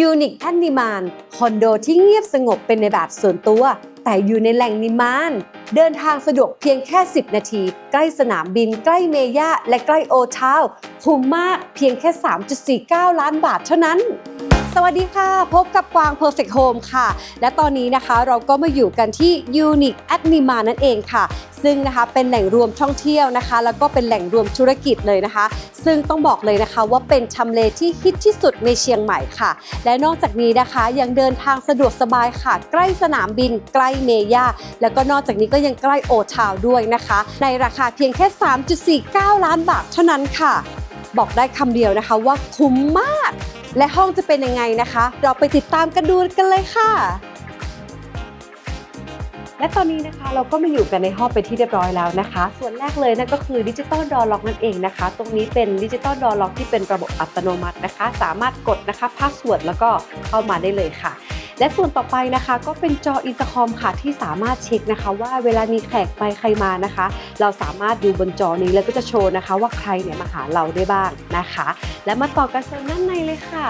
ยูนิคแอนนิมานคอนโดที่เงียบสงบเป็นในแบบส่วนตัว แต่อยู่ในแหล่งนิมาน เดินทางสะดวกเพียงแค่ 10 นาที ใกล้สนามบิน ใกล้เมย่าและใกล้โอทาวคุ้มมากเพียงแค่ 3.49 ล้านบาทเท่านั้น สวัสดีค่ะ พบกับกวาง Perfect Home ค่ะ และตอนนี้นะคะเราก็มาอยู่กันที่ Unique a d n i m a นั่นเองค่ะ ซึ่งนะคะเป็นแหล่งรวมท่องเที่ยวนะคะ แล้วก็เป็นแหล่งรวมธุรกิจเลยนะคะ ซึ่งต้องบอกเลยนะคะว่าเป็นทำเลที่ฮิตที่สุดในเชียงใหม่ค่ะ และนอกจากนี้นะคะยังเดินทางสะดวกสบายค่ะ ใกล้สนามบิน ใกล้เมย่าแล้วก็นอกจากนี้ก็ยังใกล้โอทาวด้วยนะคะ ในราคาเพียงแค่ 3.49 ล้านบาทเท่านั้นค่ะ บอกได้คำเดียวนะคะว่าคุ้มมาก และห้องจะเป็นยังไงนะคะ เราไปติดตามกันดูกันเลยค่ะ และตอนนี้นะคะเราก็มาอยู่กันในห้องไปที่เรียบร้อยแล้วนะคะ ส่วนแรกเลยนั่นก็คือดิจิตอลดอล็อกนั่นเองนะคะ ตรงนี้เป็นดิจิตอลดอล็อกที่เป็นระบบอัตโนมัตินะคะ สามารถกดนะคะพาสเวิร์ดแล้วก็เข้ามาได้เลยค่ะ และส่วนต่อไปนะคะก็เป็นจออินเตอร์คอมค่ะที่สามารถเช็คนะคะ ว่าเวลามีแขกไปใครมานะคะ เราสามารถดูบนจอนี้แล้วก็จะโชว์นะคะ ว่าใครเนี่ยมาหาเราได้บ้างนะคะ และมาต่อกันโซนด้านในเลยค่ะ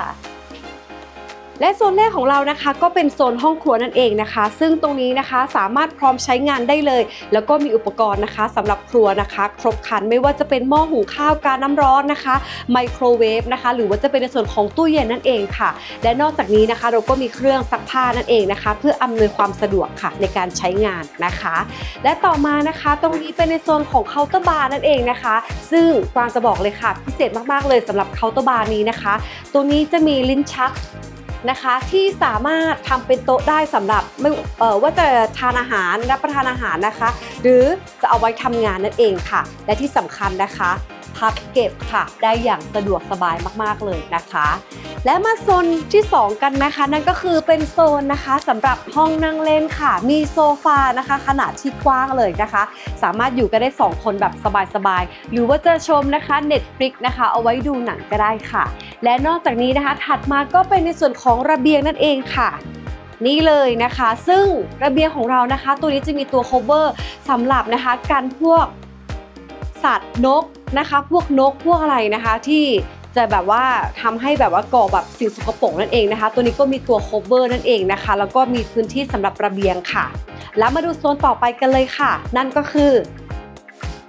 และโซนแรกของเรานะคะ ก็เป็นโซนห้องครัวนั่นเองนะคะ ซึ่งตรงนี้นะคะสามารถพร้อมใช้งานได้เลย แล้วก็มีอุปกรณ์นะคะสำหรับครัวนะคะ ครบครันไม่ว่าจะเป็นหม้อหุงข้าวการน้ำร้อนนะคะไมโครเวฟนะคะ หรือว่าจะเป็นในส่วนของตู้เย็นนั่นเองค่ะ และนอกจากนี้นะคะ เราก็มีเครื่องซักผ้านั่นเองนะคะ เพื่ออำนวยความสะดวกค่ะในการใช้งานนะคะ และต่อมานะคะ ตรงนี้เป็นในโซนของเคาน์เตอร์บาร์นั่นเองนะคะ ซึ่งกวางจะบอกเลยค่ะ พิเศษมากๆเลยสำหรับเคาน์เตอร์บาร์นี้นะคะตรงนี้จะมีลิ้นชัก นะคะที่สามารถทำเป็นโต๊ะได้สำหรับไม่ว่าจะทานอาหารรับประทานอาหารนะคะ หรือจะเอาไว้ทำงานนั่นเองค่ะ และที่สำคัญนะคะ พับเก็บค่ะได้อย่างสะดวกสบายมากๆเลยนะคะ และมาโซนที่ 2 กันนะคะ นั่นก็คือเป็นโซนนะคะสำหรับห้องนั่งเล่นค่ะ มีโซฟานะคะ ขนาดที่กว้างเลยนะคะ สามารถอยู่กันได้ 2 คนแบบสบายๆ หรือว่าจะชมนะคะ Netflix นะคะ เอาไว้ดูหนังก็ได้ค่ะ และนอกจากนี้นะคะ ถัดมาก็เป็นในส่วนของระเบียงนั่นเองค่ะนี่เลยนะคะ ซึ่งระเบียงของเรานะคะ ตัวนี้จะมีตัว cover สำหรับนะคะกันพวกสัตว์นกนะคะ พวกนกพวกอะไรนะคะที่ จะแบบว่าทำให้แบบว่าก่อแบบสิ่งสกปรกนั่นเองนะคะ ตัวนี้ก็มีตัว cover นั่นเองนะคะ แล้วก็มีพื้นที่สำหรับระเบียงค่ะ แล้วมาดูโซนต่อไปกันเลยค่ะ นั่นก็คือ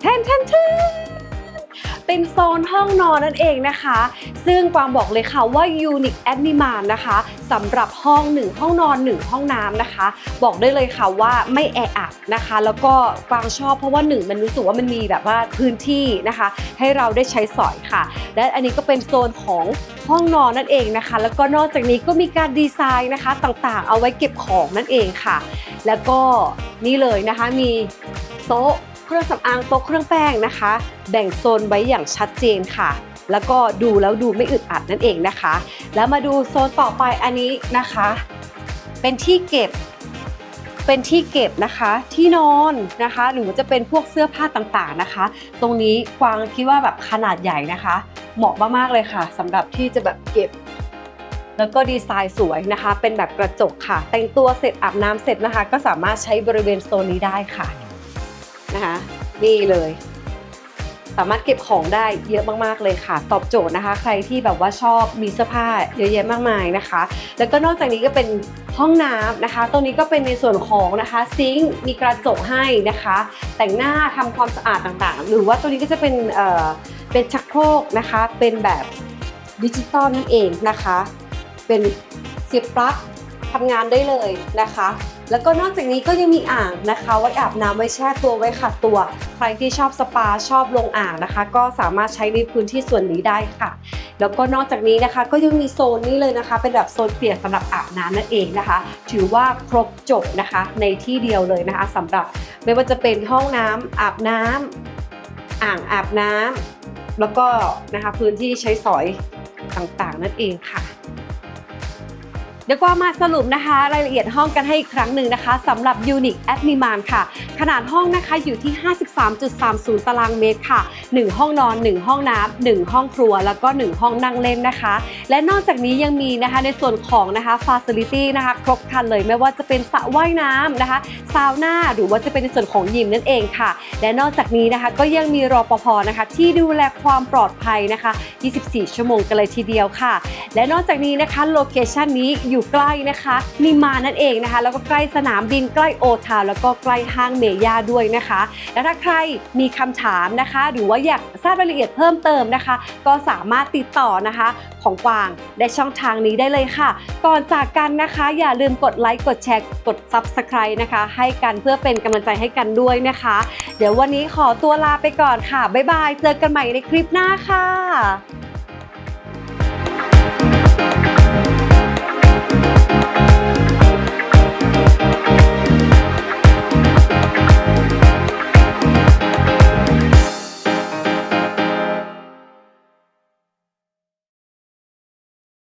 แทนแทนแทน เป็นโซนห้องนอนนั่นเองนะคะ ซึ่งกวางบอกเลยค่ะว่า Unique a n i m a l นะคะสำหรับห้อง1ห้องนอน1ห้องน้ำนะคะ บอกได้เลยค่ะว่าไม่แออัดนะคะ แล้วก็กวางชอบเพราะว่า1มันรู้สึกว่ามันมีแบบว่าพื้นที่นะคะ ให้เราได้ใช้สอยค่ะ และอันนี้ก็เป็นโซนของห้องนอนนั่นเองนะคะ แล้วก็นอกจากนี้ก็มีการดีไซน์นะคะต่างๆ เอาไว้เก็บของนั่นเองค่ะ แล้วก็นี่เลยนะคะมีโต๊ะ เครื่องสำอางโต๊ะเครื่องแป้งนะคะ แบ่งโซนไว้อย่างชัดเจนค่ะ แล้วก็ดูแล้วดูไม่อึดอัดนั่นเองนะคะ แล้วมาดูโซนต่อไปอันนี้นะคะ เป็นที่เก็บเป็นที่เก็บนะคะที่นอนนะคะ หรือจะเป็นพวกเสื้อผ้าต่างๆนะคะ ตรงนี้กวางคิดว่าแบบขนาดใหญ่นะคะ เหมาะมากๆเลยค่ะสำหรับที่จะแบบเก็บ แล้วก็ดีไซน์สวยนะคะ เป็นแบบกระจกค่ะ แต่งตัวเสร็จอาบน้ำเสร็จนะคะ ก็สามารถใช้บริเวณโซนนี้ได้ค่ะ นะคะ นี่เลย สามารถเก็บของได้เยอะมากๆเลยค่ะ ตอบโจทย์นะคะ ใครที่แบบว่าชอบมีเสื้อผ้าเยอะแยะมากมายนะคะ แล้วก็นอกจากนี้ก็เป็นห้องน้ำนะคะ ตรงนี้ก็เป็นในส่วนของนะคะซิงค์มีกระจกให้นะคะ แต่งหน้าทำความสะอาดต่างๆ หรือว่าตัวนี้ก็จะเป็นเอ่อเป็นชักโครกนะคะ เป็นแบบดิจิตอลนั่นเองนะคะ เป็นเสียบปลั๊กทำงานได้เลยนะคะ แล้วก็นอกจากนี้ก็ยังมีอ่างนะคะ ไว้อาบน้ำไว้แช่ตัวไว้ขัดตัว ใครที่ชอบสปาชอบลงอ่างนะคะ ก็สามารถใช้ในพื้นที่ส่วนนี้ได้ค่ะ แล้วก็นอกจากนี้นะคะ ก็ยังมีโซนนี้เลยนะคะ เป็นแบบโซนเปียกสำหรับอาบน้ำนั่นเองนะคะ ถือว่าครบจบนะคะในที่เดียวเลยนะคะสำหรับไม่ว่าจะเป็นห้องน้ำอาบน้ำอ่างอาบน้ำแล้วก็นะคะพื้นที่ใช้สอยต่างๆ นั่นเองค่ะ เดี๋ยวก็มาสรุปนะคะ รายละเอียดห้องกันให้อีกครั้งหนึ่งนะคะสำหรับ Unique at n i m a n ค่ะ ขนาดห้องนะคะอยู่ที่ 53.30 ตารางเมตรค่ะ 1 ห้องนอน 1 ห้องน้ำ1ห้องครัว แล้วก็ 1 ห้องนั่งเล่นนะคะ และนอกจากนี้ยังมีนะคะในส่วนของนะคะ Facility นะคะครบครันเลยไม่ว่าจะเป็นสระว่ายน้ำนะคะซาวน่าหรือว่าจะเป็นในส่วนของยิมนั่นเองค่ะ และนอกจากนี้นะคะก็ยังมีรอปภนะคะที่ดูแลความปลอดภัยนะคะ 24 ชั่วโมงกันเลยทีเดียวค่ะ และนอกจากนี้นะคะโลเคชันนี้อยู่ใกล้นะคะนิมานั่นเองนะคะ แล้วก็ใกล้สนามบินใกล้โอทาวแล้วก็ใกล้ห้างเมย่าด้วยนะคะ และถ้าใครมีคำถามนะคะ หรือว่าอยากทราบรายละเอียดเพิ่มเติมนะคะ ก็สามารถติดต่อนะคะของกวางได้ช่องทางนี้ได้เลยค่ะ ก่อนจากกันนะคะ อย่าลืมกดไลค์กดแชร์กด Subscribe นะคะ ให้กันเพื่อเป็นกำลังใจให้กันด้วยนะคะ เดี๋ยววันนี้ขอตัวลาไปก่อนค่ะ บ๊ายบาย เจอกันใหม่ในคลิปหน้าค่ะ